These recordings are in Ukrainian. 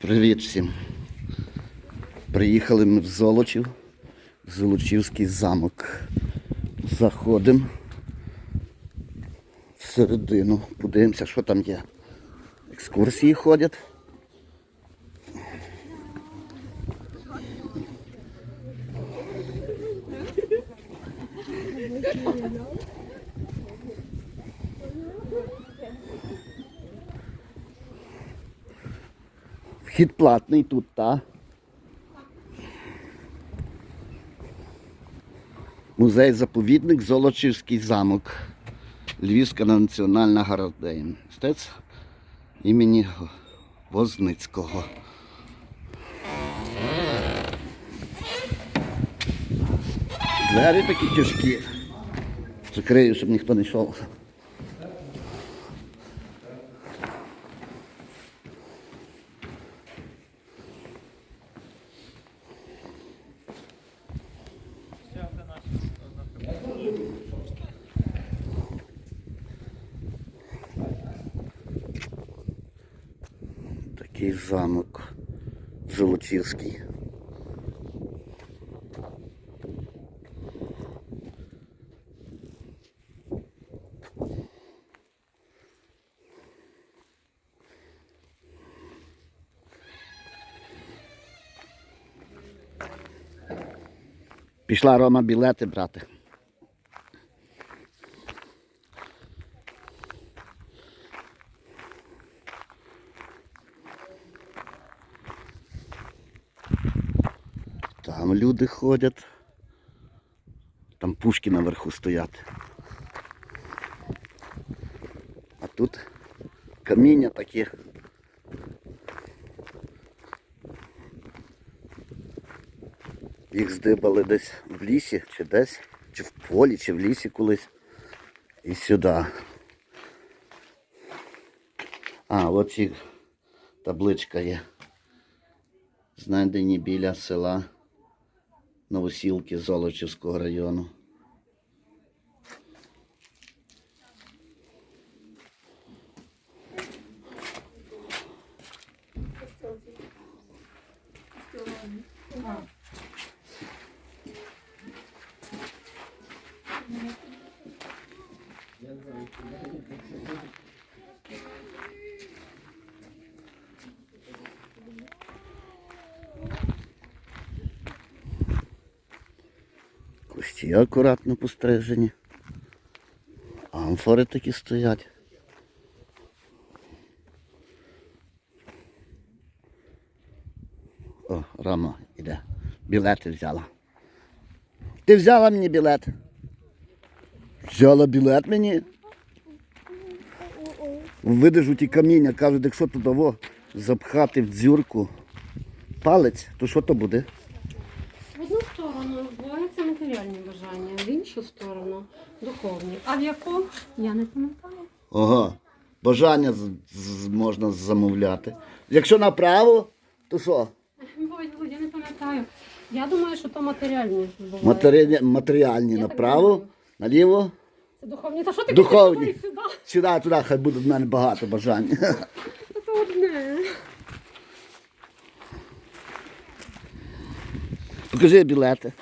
Привіт всім. Приїхали ми в Золочів, Золочівський замок. Заходимо всередину, подивимося, що там є. Екскурсії ходять. Вхід платний тут, та. Музей заповідник Золочівський замок. Львівська національна галерея мистецтв імені Возницького. Двері такі тяжкі. Закрию, щоб ніхто не йшов. Такий замок Золочівський. Пішла Рома білети брати. Там люди ходять. Там пушки наверху стоять. А тут каміння такі. Їх здибали десь в лісі, чи десь, чи в полі, чи в лісі колись. І сюди. А, от ці табличка є. Знайдені біля села Новосілки Золочівського району. Кусті акуратно пострижені. Амфори такі стоять. О, Рома іде. Білети взяла. Ти взяла мені білет? Взяла білет мені? Видиш у ті каміння, кажуть, якщо туди запхати в дзюрку палець, то що то буде? В одну сторону збуваються матеріальні бажання, в іншу сторону духовні. А в яку я не пам'ятаю. Ага. Бажання з- з- можна замовляти. Якщо направо, то що? Ой, я не пам'ятаю. Я думаю, що то матеріальні збуваються. Матері... Матеріальні Я так направо, думаю. наліво, Це духовні. Та що ти Духовні. кажеш, сюди? сюди, туди, хай буде в мене багато бажань. Та то одне. Покажи білети.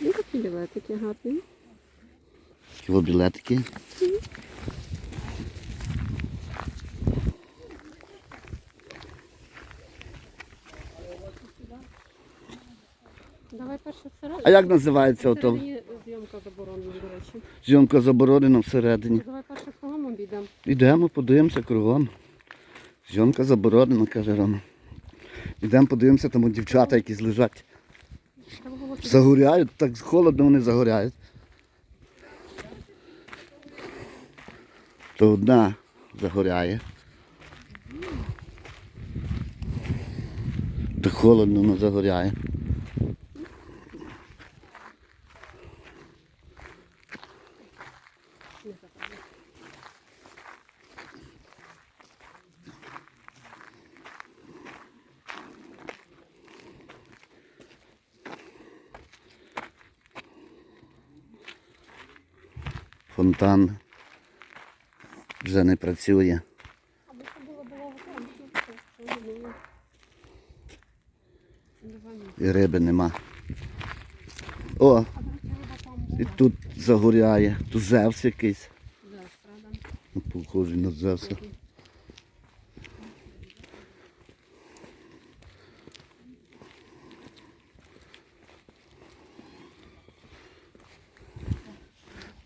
Ну, такі білетики гарні. Його білетики. Давай перше всередину. А як називається ото? Всередині зйомка заборонена, до речі. Зйомка заборонена всередині. Давай перше кругом обійдемо. Йдемо, подивимося кругом. Зйомка заборонена, каже Рома. Йдемо подивимося, там от дівчата якісь лежать. Загоряють, так холодно вони загоряють. То одна загоряє. То холодно вона загоряє. Фонтан вже не працює. І риби нема. О! І тут загоряє. Тут зевс якийсь. Ну, похожий на зевса.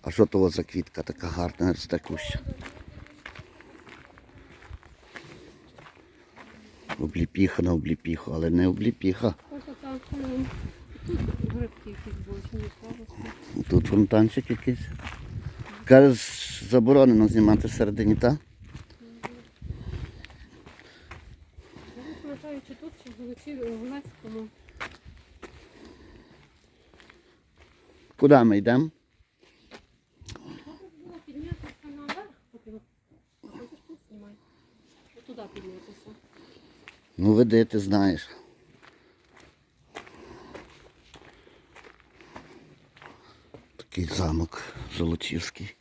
А що то за квітка така гарна, росте куща? Обліпіха на обліпіху, але не обліпіха. Тут фонтанчик якийсь. Кажеш, заборонено знімати всередині, так? Куди ми йдемо? Піднятися наверх, поки хочеш тут знімай. От туди піднятися. Ну веди, ти знаєш. Такий замок Золочівський.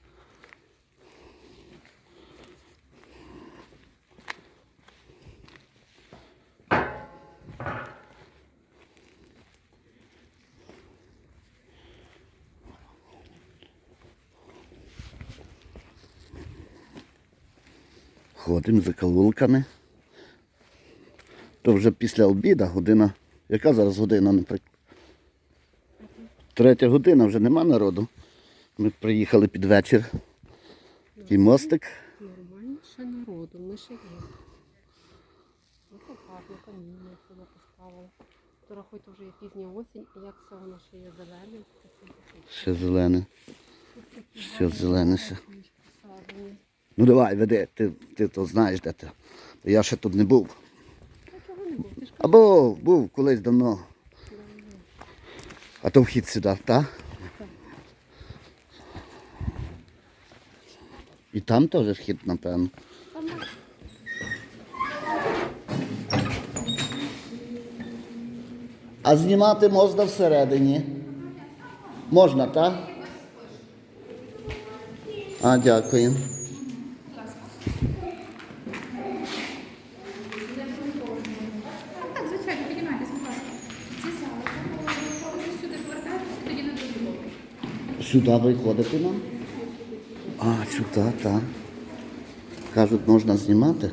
Ходимо за кавулками. То вже після обіду година. Яка зараз година, наприклад? Третя година, вже нема народу. Ми приїхали під вечір. Такий мостик. Нормально ще народу, ми ще є. Ну, то гарно, каміння сюди поставили. То рахуйте вже є пізня осінь, і як все воно ще є зелене. Ще зелене. Ще зелене ще. Ну давай, веди, ти, ти то знаєш, де ти. Я ще тут не був. Та чого не було? Ти ж Або був колись давно. А то вхід сюди, так? І там теж вхід, напевно. А знімати можна всередині. Можна, так? А, дякую. Так, звичайно, піднімайтесь, будь ласка. Ці зали, коли ви сюди повертаєтеся, тоді на другий поверх. Сюди виходити нам? А, сюди, так. Кажуть, можна знімати.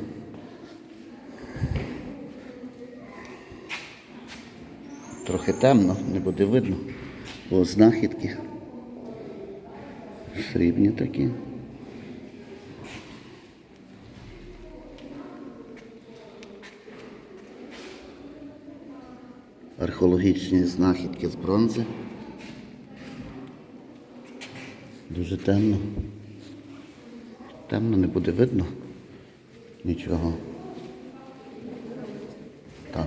Трохи темно, не буде видно. О, знахідки. Срібні такі. Археологічні знахідки з бронзи. Дуже темно. Темно не буде видно. Нічого. Так.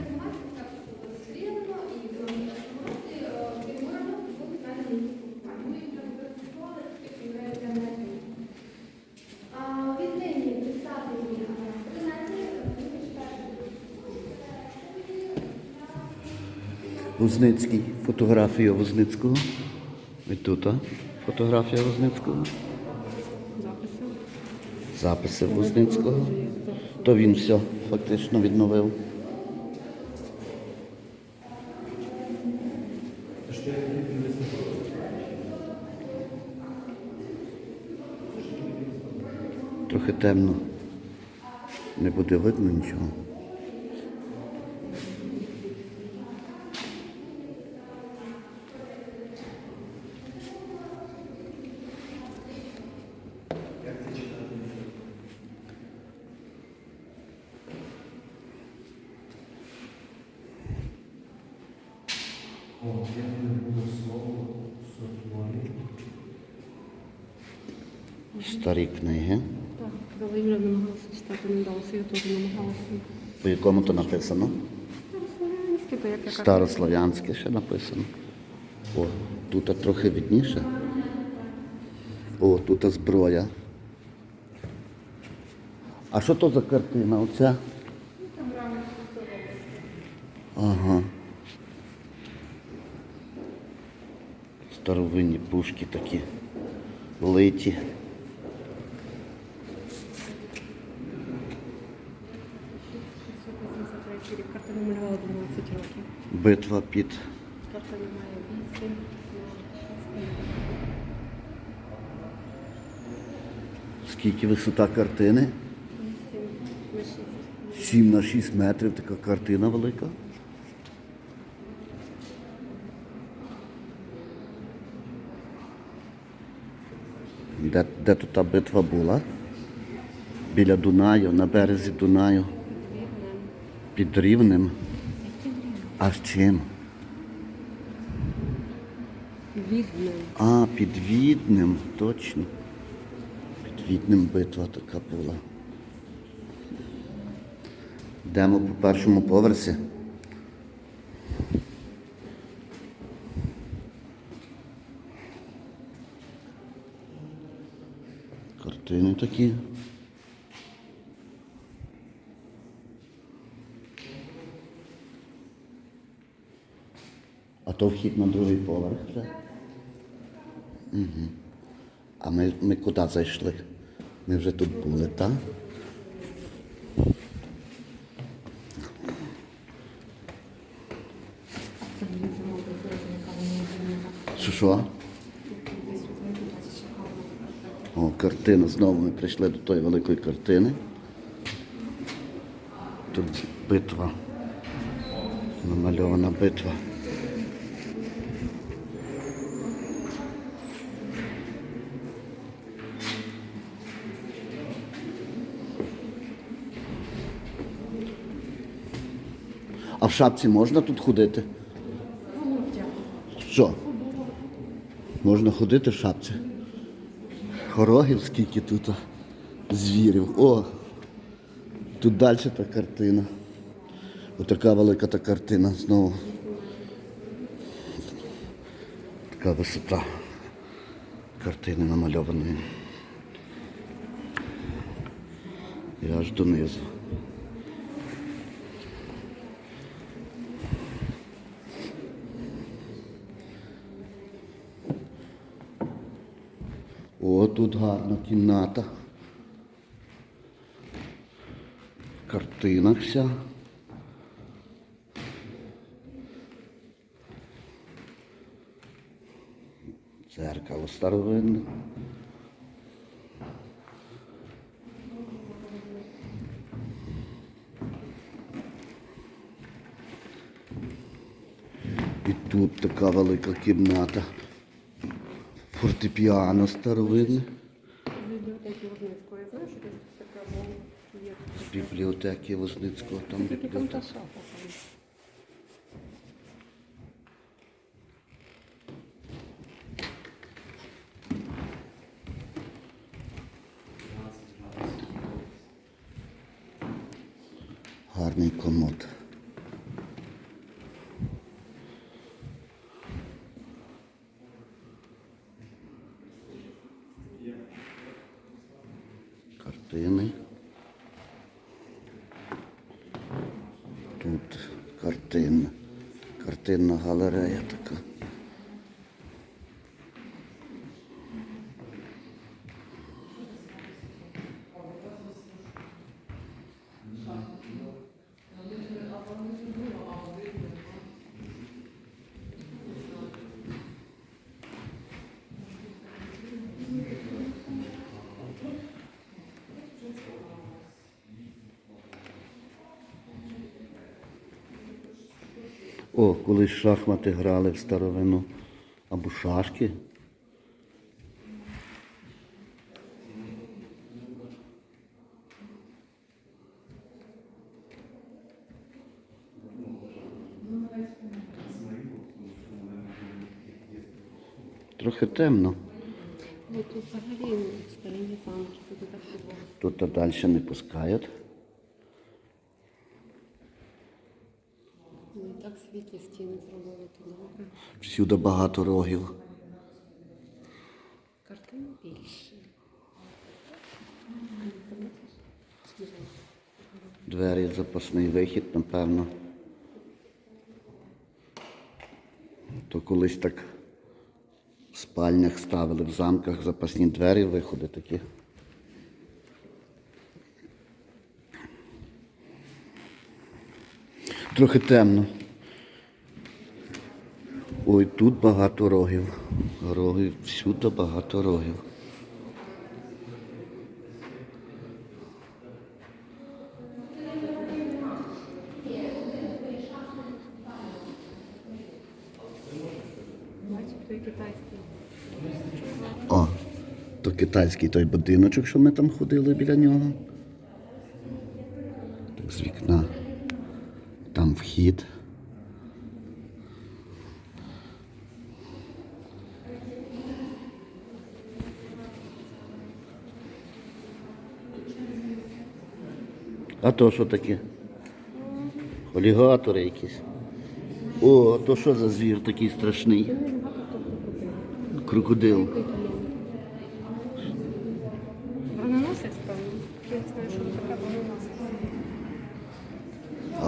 Возницький. Фотографія Возницького. І тут а? Фотографія Возницького. записи. Записи Возницького. То він все фактично відновив. Трохи темно. Не буде видно нічого. Старі книги. Так, Володимир намагалася читати, не вдалося, я теж намагалася. По якому то написано? Старослов'янське, то як яка Старослав'янське ще написано. О, тут трохи відніше. О, тут зброя. А що то за картина? Оця? Ага. Старовинні пушки такі. Литі. років. Картину малювала 12 років. Битва під Картина має 8 на 6 скільки висота картини? 8 на 6. 7 на 6 метрів така картина велика. Де, де тут та битва була? Біля Дунаю, на березі Дунаю, під Рівнем. А з чим? Відним. А, під Віднем, точно. Під Віднем битва така була. Йдемо по першому поверсі. Картини такі. А то вхід на другий поверх вже. А ми, ми куди зайшли? Ми вже тут були, так? Що що? О, картина. Знову ми прийшли до тої великої картини. Тут битва. Намальована битва. А в шапці можна тут ходити? Що? Можна ходити в шапці? Хорогів скільки тут звірів. О! Тут далі та картина. Отака велика та картина знову. Така висота картини намальованої. І аж донизу. О, тут гарна кімната. Картина вся. Дзеркало старовинне. І тут така велика кімната. Фортепіано старовинне. З бібліотеки Возницького. Я знаю, що десь така мова Є. З бібліотеки Возницького там Тільки там та бібліотека. шафа там. Гарний комод. Картини. Тут картина. Картинна галерея така. О, колись шахмати грали в старовину. Або шашки. Трохи темно. Ну тут взагалі старинні замки, тут так. Тут далі не пускають. Ну і так світлі стіни зробили добре. Всюди багато рогів. Картин більше. Двері, запасний вихід, напевно. То колись так в спальнях ставили в замках запасні двері, виходи такі. Трохи темно. Ой, тут багато рогів. Роги, всюди багато рогів. О, то китайський той будиночок, що ми там ходили біля нього. Так з вікна. Там вхід. А то що таке? Алігатори якісь. О, а то що за звір такий страшний? Крокодил. Який там номер? Броненосець, певно. Я знаю, що таке броненосець.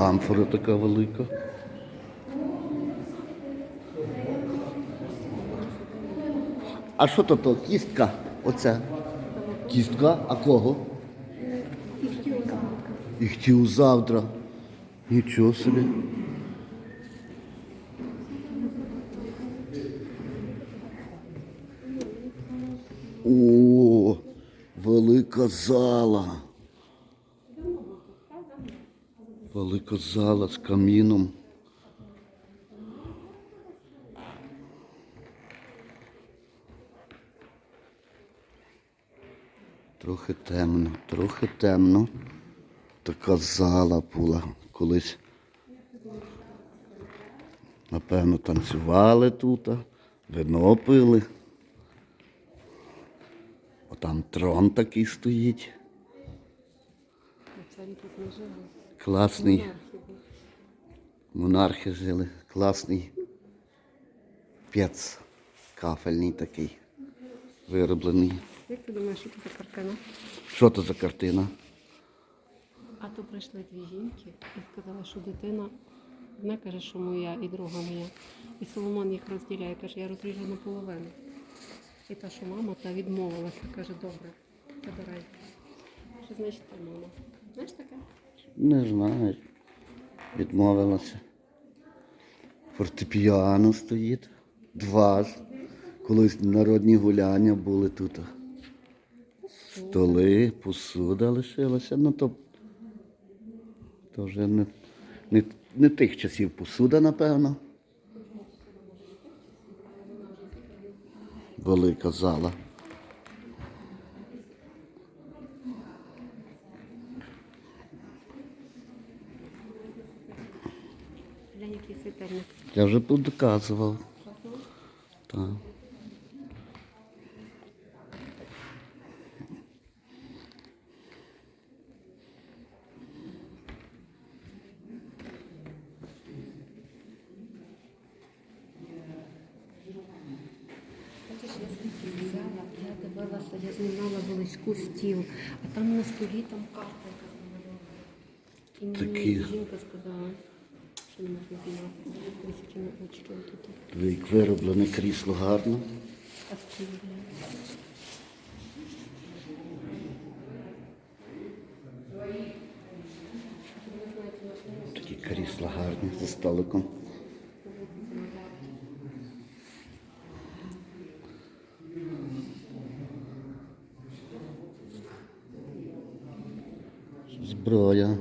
Амфора така велика. А що то то? Кістка? Оце. Кістка? А кого? І хотів завтра. Нічого собі. О, велика зала. Велика зала з каміном. Трохи темно, трохи темно. Така зала була колись. Напевно, танцювали тут, вино пили. Отам трон такий стоїть. Царі тут не жили. Класний. Монархи жили. Класний пець кафельний такий. Вироблений. Як ти думаєш, що це за картина? Що то за картина? А то прийшли дві жінки і сказали, що дитина одна каже, що моя, і друга моя. І Соломон їх розділяє, каже, я розріжу наполовину. І та, що мама, та відмовилася, каже, добре, забирай. Що значить та мама? Знаєш таке? Не знаю. Відмовилася. Фортепіано стоїть. Два. Колись народні гуляння були тут. Столи, посуда лишилася. Ну то, то вже не, не, не тих часів посуда, напевно. Велика зала. Я вже доказував. Так. Бачиш, я звідки взяла, я дивилася, я знімала близьку стіл, а там на столі там карта якась намальована. І мені Такі. жінка сказала, Що не можна знімати. Дивись, які на очки тут. Як вироблене крісло гарно. А. Такі крісла гарні за столиком. Зброя.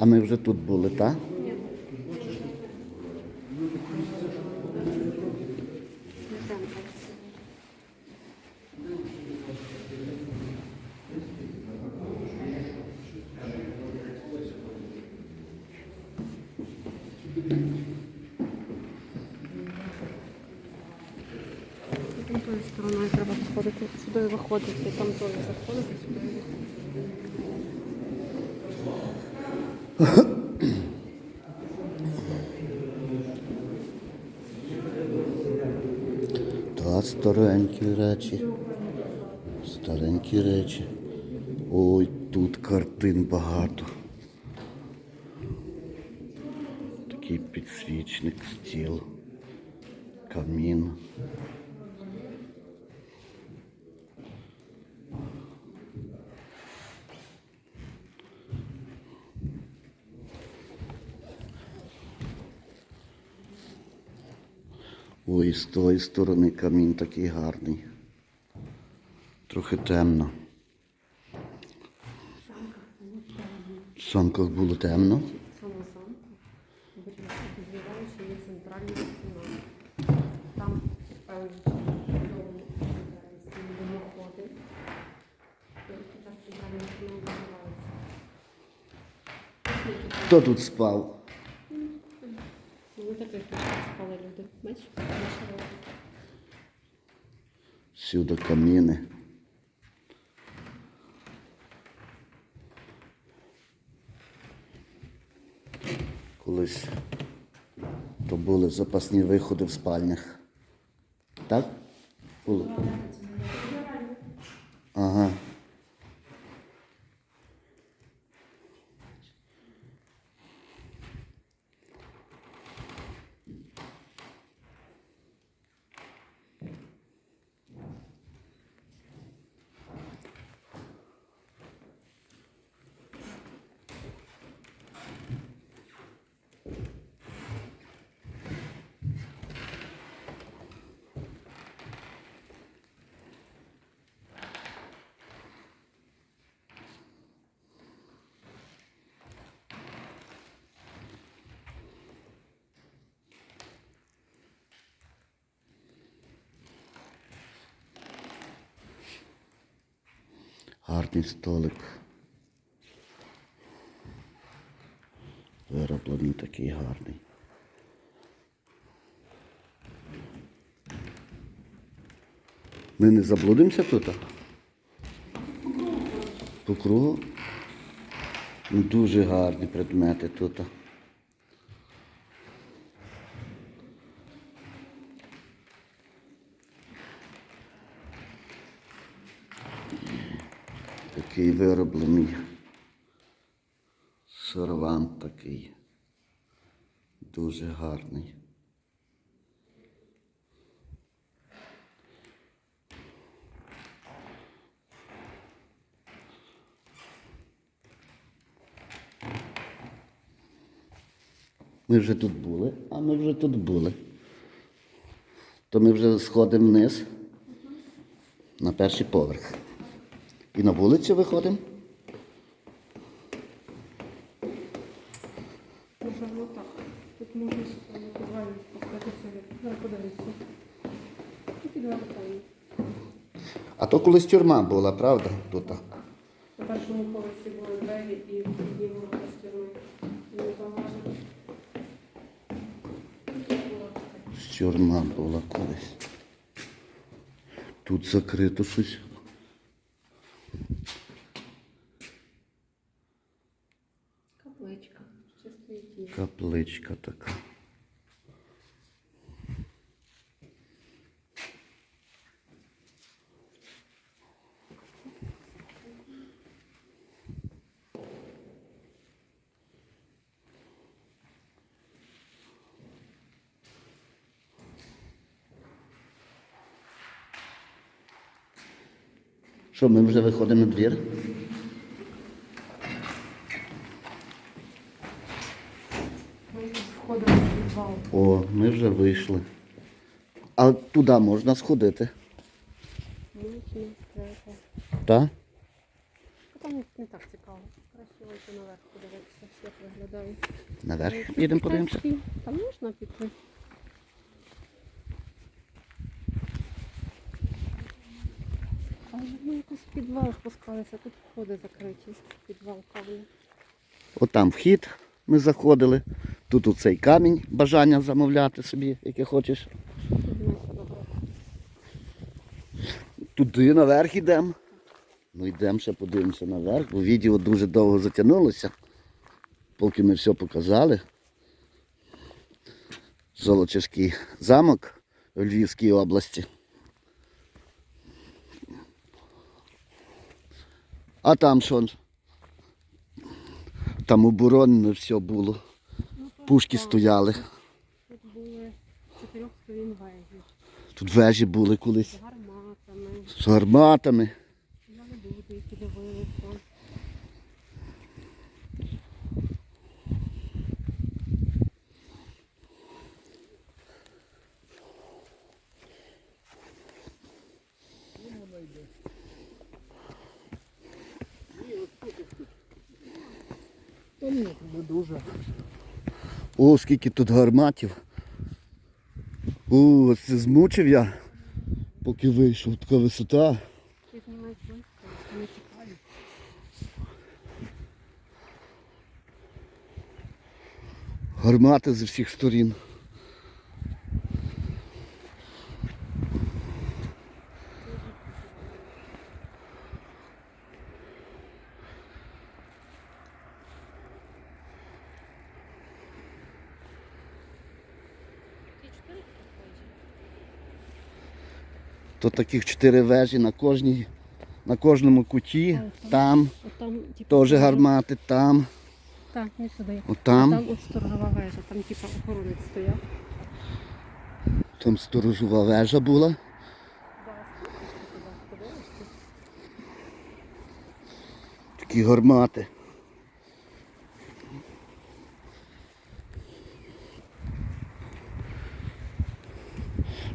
А ми вже тут були, так? Стороною треба виходити, сюди виходити. Речі. Старенькі речі. Ой, тут картин багато. Такий підсвічник, стіл, камін. Ой, з тої сторони камін такий гарний. Трохи темно. В санках було темно. Там, називається. Хто тут спав? Ну, ви таких теж спали люди. Бачиш? Наші Всюди каміни. Колись то були запасні виходи в спальнях. Так? Було? Ага. Гарний столик. Вироблений такий гарний. Ми не заблудимося тут? По кругу? Ну, дуже гарні предмети тут. Такий вироблений сервант такий. Дуже гарний. Ми вже тут були, а ми вже тут були. То ми вже сходимо вниз на перший поверх. І на вулицю виходимо. Тут можна. А то колись тюрма була, правда? Тут. На першому поверсі були двері і вхідні ворота з тюрми. Тюрма була колись. Тут закрито щось. Капличка. Ще стоїть її. Капличка така. Що, ми вже виходимо двір? В підвал. О, ми вже вийшли. А туди можна сходити. Так? Там не так цікаво. Краще наверх подивитися, як виглядає. Наверх. Їдемо подивимося. Там можна піти. Але ми якось в підвал спускалися, тут входи закриті. Підвал кавний. Отам вхід ми заходили. Тут оцей камінь, бажання замовляти собі, яке хочеш. Туди наверх йдемо. Ну йдемо ще подивимося наверх, бо відео дуже довго затягнулося. Поки ми все показали. Золочівський замок у Львівській області. А там що? Там оборонено все було. Пушки стояли. Тут були чотирьох сторін вежі. Тут вежі були колись З гарматами, з гарматами. були люди, які дивилися. О, скільки тут гарматів. О, це змучив я, поки вийшов така висота. Не. Гармати з усіх сторін. Тут таких чотири вежі на кожній, на кожному куті, там типу, теж гармати, там, Так, не сюди. отам, Там от сторожова вежа, там типу охоронець стояв. там сторожова вежа була. Такі гармати.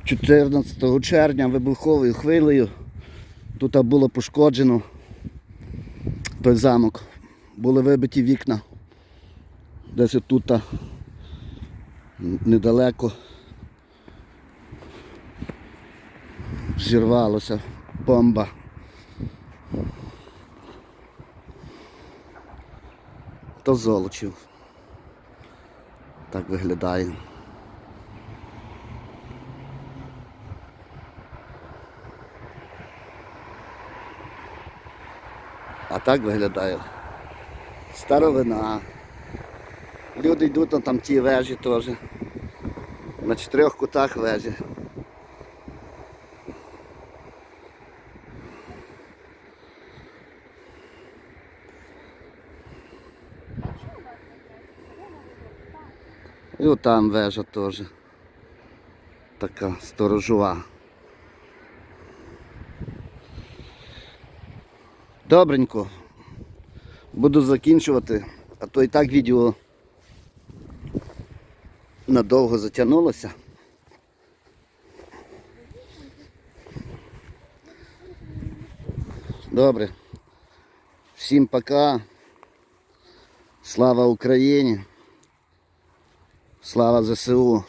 14 червня вибуховою хвилею тут було пошкоджено той замок. Були вибиті вікна. Десь тут недалеко зірвалася бомба. То золочів. Так виглядає. Так виглядає. Старовина. Люди йдуть на там ті вежі теж. На чотирьох кутах вежі. І отам вежа теж. Така сторожова. Добренько. Буду закінчувати, а то і так відео надовго затягнулося. Добре. Всім пока. Слава Україні. Слава ЗСУ.